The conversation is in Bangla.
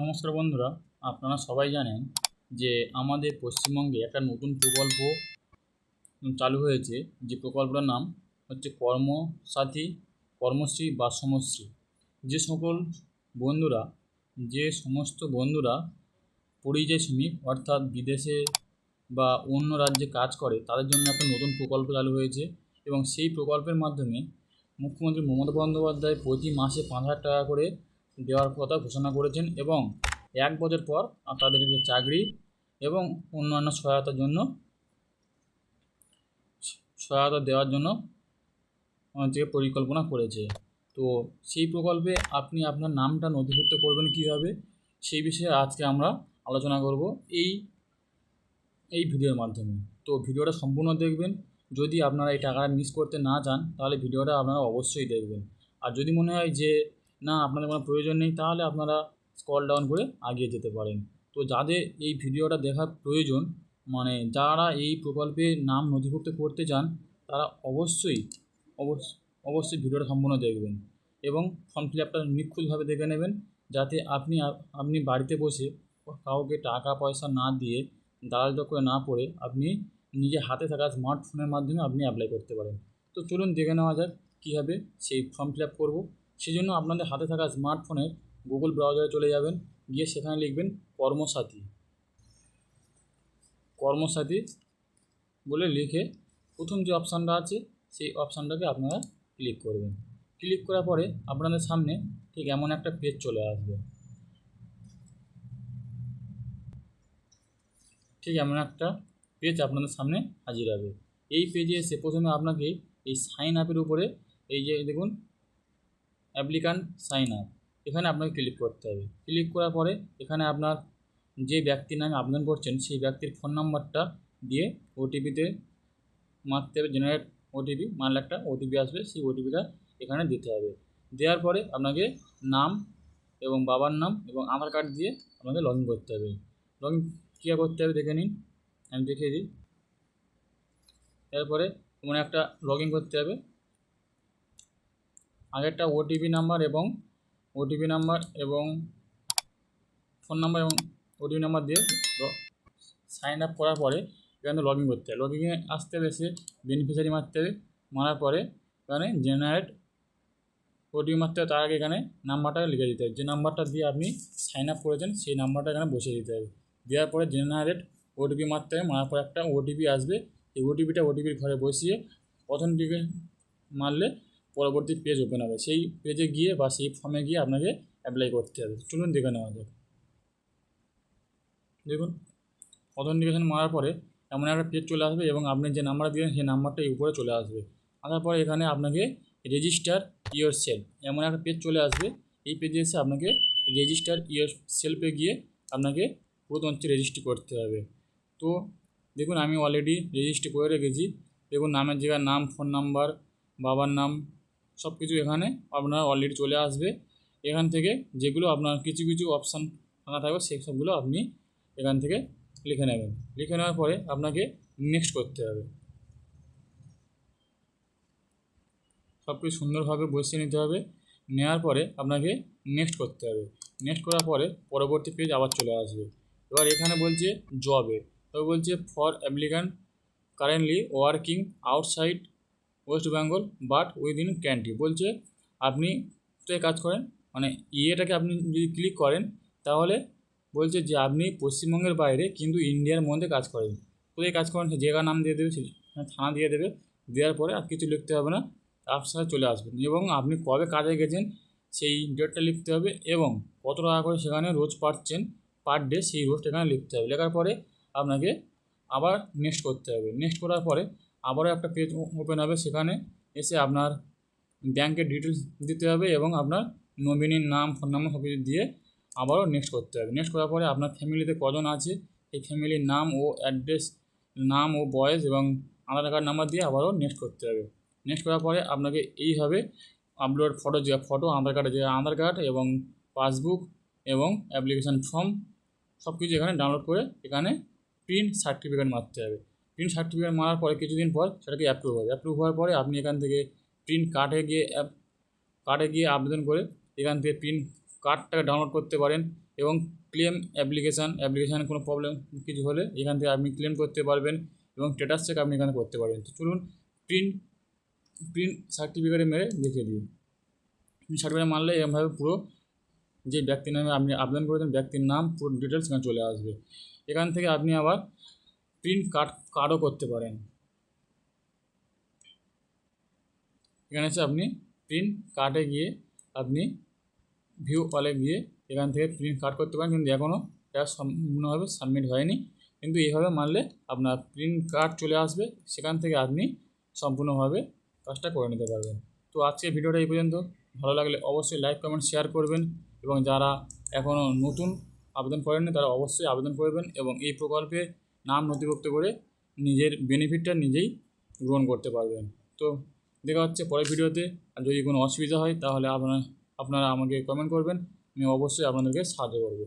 নমস্কার বন্ধুরা, আপনারা সবাই জানেন যে আমাদের পশ্চিমবঙ্গে একটা নতুন প্রকল্প চালু হয়েছে। যে প্রকল্পটার নাম হচ্ছে কর্মসাথী, কর্মশ্রী বা সমশ্রী। যে সকল বন্ধুরা, যে সমস্ত বন্ধুরা পরিযায়ী শ্রমিক, অর্থাৎ বিদেশে বা অন্য রাজ্যে কাজ করে, তাদের জন্য একটা নতুন প্রকল্প চালু হয়েছে এবং সেই প্রকল্পের মাধ্যমে মুখ্যমন্ত্রী মমতা বন্দ্যোপাধ্যায় প্রতি মাসে পাঁচ হাজার টাকা করে দেওয়ার কথা ঘোষণা করেছেন এবং এক বছর পর তাদেরকে চাকরি এবং অন্যান্য সহায়তার জন্য, সহায়তা দেওয়ার জন্য যে পরিকল্পনা করেছে। তো সেই প্রকল্পে আপনি আপনার নামটা নথিভুক্ত করবেন কীভাবে, সেই বিষয়ে আজকে আমরা আলোচনা করব এই এই ভিডিওর মাধ্যমে। তো ভিডিওটা সম্পূর্ণ দেখবেন। যদি আপনারা এই টাকাটা মিস করতে না চান, তাহলে ভিডিওটা আপনারা অবশ্যই দেখবেন। আর যদি মনে হয় যে না আপনাদের কোনো প্রয়োজন নেই, তাহলে আপনারা স্কল ডাউন করে আগিয়ে যেতে পারেন। তো যাদের এই ভিডিওটা দেখার প্রয়োজন মানে যারা এই প্রকল্পে নাম নথিভুক্ত করতে চান, তারা অবশ্যই, অবশ্য, অবশ্যই ভিডিওটা সম্পূর্ণ দেখবেন এবং ফর্ম ফিল আপটা নিখুঁতভাবে দেখে নেবেন, যাতে আপনি আপনি বাড়িতে বসে কাউকে টাকা পয়সা না দিয়ে দালাল চক্করে না পড়ে আপনি নিজে হাতে থাকা স্মার্টফোনের মাধ্যমে আপনি অ্যাপ্লাই করতে পারেন। তো চলুন দেখে নেওয়া যাক কীভাবে সেই ফর্ম ফিল আপ করব। সেই জন্য আপনাদের হাতে থাকা স্মার্টফোনের গুগল ব্রাউজারে চলে যাবেন, গিয়ে সেখানে লিখবেন কর্মসাথী। কর্মসাথী বলে লিখে প্রথম যে অপশানটা আছে, সেই অপশানটাকে আপনারা ক্লিক করবেন। ক্লিক করার পরে আপনাদের সামনে ঠিক এমন একটা পেজ চলে আসবে। ঠিক এমন একটা পেজ আপনাদের সামনে হাজির হবে। এই পেজে এসে প্রথমে আপনাকে এই সাইন আপের উপরে এই যে দেখুন অ্যাপ্লিকান্ট সাইন আপ। এখানে আপনাকে ক্লিক করতে হবে। ক্লিক করার পরে এখানে আপনার যে ব্যক্তির নামে আবেদন করছেন, সেই ব্যক্তির ফোন নাম্বারটা দিয়ে ওটিপিতে মারতে হবে। জেনারেট ওটিপি মারলে একটা ওটিপি আসবে, সেই ওটিপিটা এখানে দিতে হবে। দেওয়ার পরে আপনাকে নাম এবং বাবার নাম এবং আধার কার্ড দিয়ে আপনাকে লগ করতে হবে। লগ ইন কী করতে হবে দেখে নিন। আমি দেখিয়ে দিই। এরপরে এমন একটা লগ করতে হবে। আগেরটা ওটিপি নাম্বার এবং ওটিপি নাম্বার এবং ফোন নাম্বার এবং ওটিপি নাম্বার দিয়ে সাইন আপ করার পরে এখানে লগ ইন করতে হবে লগ ইনে আসতে হবে এসে বেনিফিশিয়ারি মারতে হবে মারার পরে এখানে জেনারেট ওটিপি মারতে হবে তার আগে এখানে নাম্বারটা লিখে দিতে হবে যে নাম্বারটা দিয়ে আপনি সাইন আপ করেছেন, সেই নাম্বারটা এখানে বসিয়ে দিতে হবে। দেওয়ার পরে জেনারেট ওটিপি মারতে হবে মারার পরে একটা ওটিপি আসবে। এই ওটিপিটা ওটিপির ঘরে বসিয়ে প্রথম দিকে মারলে পরবর্তী পেজ ওপেন হবে। সেই পেজে গিয়ে বা সেই ফর্মে গিয়ে আপনাকে অ্যাপ্লাই করতে হবে। চলুন দেখে নেওয়া যাক। দেখুন অথেন্টিকেশন মারার পরে এমন একটা পেজ চলে আসবে এবং আপনি যে নাম্বার দিলেন সেই নাম্বারটা উপরে চলে আসবে। আসার পরে এখানে আপনাকে রেজিস্টার ইয়োর সেলফ এমন একটা পেজ চলে আসবে। এই পেজে এসে আপনাকে রেজিস্টার ইয়োর সেলফে গিয়ে আপনাকে প্রথম হচ্ছে রেজিস্ট্রি করতে হবে। তো দেখুন, আমি অলরেডি রেজিস্ট্রি করে রেখেছি। দেখুন, নামের জায়গায় নাম ফোন নাম্বার বাবার নাম সব কিছু এখানে আপনার অলরেডি চলে আসবে। এখান থেকে যেগুলো আপনার কিছু কিছু অপশান ফাঁকা থাকবে, সেই সবগুলো আপনি এখান থেকে লিখে নেবেন। লিখে নেওয়ার পরে আপনাকে নেক্সট করতে হবে। সব কিছু সুন্দরভাবে বসিয়ে নিতে হবে। নেওয়ার পরে আপনাকে নেক্সট করতে হবে। নেক্সট করার পরে পরবর্তী পেজ আবার চলে আসবে। এবার এখানে বলছে জবে তবে বলছে for applicant currently working outside West Bengal, but within ক্যান্টি বলছে, আপনি কোথায় কাজ করেন মানে ইয়েটাকে আপনি যদি ক্লিক করেন, তাহলে বলছে যে আপনি পশ্চিমবঙ্গের বাইরে কিন্তু ইন্ডিয়ার মধ্যে কাজ করেন। কোথায় কাজ করেন, সে জায়গার নাম দিয়ে দেবে, সে থানা দিয়ে দেবে, দেওয়ার পরে আর কিছু লিখতে হবে না আপনার সাথে চলে আসবেন। এবং আপনি কবে কাজে গেছেন, সেই ডেটটা লিখতে হবে, এবং কত টাকা করে সেখানে রোজ পাচ্ছেন পার ডে সেই রোজটা এখানে লিখতে হবে। লেখার পরে আপনাকে আবার নেক্সট করতে হবে। নেক্সট করার পরে আবারও একটা পেজ ওপেন হবে। সেখানে এসে আপনার ব্যাংকের ডিটেলস দিতে হবে এবং আপনার নমিনির নাম ফোন নাম্বার সব কিছু দিয়ে আবারও নেক্সট করতে হবে। নেক্সট করার পরে আপনার ফ্যামিলিতে কজন আছে, এই ফ্যামিলির নাম ও অ্যাড্রেস নাম ও বয়স এবং আধার কার্ড নাম্বার দিয়ে আবারও নেক্সট করতে হবে। নেক্সট করার পরে আপনাকে এইভাবে আপলোড ফটো যে ফটো আধার কার্ডে যে আধার কার্ড এবং পাসবুক এবং অ্যাপ্লিকেশান ফর্ম সব কিছু এখানে ডাউনলোড করে এখানে প্রিন্ট সার্টিফিকেট মারতে হবে। প্রিন্ট সার্টিফিকেট মারার পরে কিছুদিন পর সেটাকে অ্যাপ্রুভ হবে অ্যাপ্রুভ হওয়ার পরে আপনি এখান থেকে প্রিন্ট কার্ডে গিয়ে অ্যাপ কার্ডে গিয়ে আবেদন করে এখান থেকে প্রিন্ট কার্ডটাকে ডাউনলোড করতে পারেন এবং ক্লেম অ্যাপ্লিকেশান অ্যাপ্লিকেশানে কোনো প্রবলেম কিছু হলে এখান থেকে আপনি ক্লেম করতে পারবেন এবং স্ট্যাটাস চেক আপনি এখানে করতে পারবেন। তো চলুন প্রিন্ট প্রিন্ট সার্টিফিকেটে মেরে দেখিয়ে দিই। প্রিন্ট সার্টিফিকেট মারলে এরকমভাবে পুরো যে ব্যক্তির নামে আপনি আবেদন করেছেন, ব্যক্তির নাম, পুরো ডিটেলস এখানে চলে আসবে। এখান থেকে আপনি আবার প্রিন্ট কার্ড কার্ডও করতে পারেন। এখানে হচ্ছে আপনি প্রিন্ট কার্ডে গিয়ে আপনি ভিউ কলে গিয়ে এখান থেকে প্রিন্ট কার্ড করতে পারেন। কিন্তু এখনও এটা সম্পূর্ণভাবে সাবমিট হয়নি। কিন্তু এইভাবে মারলে আপনার প্রিন্ট কার্ড চলে আসবে। সেখান থেকে আপনি সম্পূর্ণভাবে কাজটা করে নিতে পারবেন। তো আজকে ভিডিওটা এই পর্যন্ত। ভালো লাগলে অবশ্যই লাইক, কমেন্ট, শেয়ার করবেন। এবং যারা এখনও নতুন আবেদন করেননি, তারা অবশ্যই আবেদন করবেন। এবং এই প্রকল্পে নাম নথিভুক্ত করে নিজের বেনিফিটটা নিজেই গ্রহণ করতে পারবেন। তো দেখা হচ্ছে পরের ভিডিওতে। আর যদি কোনো অসুবিধা হয়, তাহলে আপনারা আপনারা আমাকে কমেন্ট করবেন। আমি অবশ্যই আপনাদেরকে সাহায্য করব।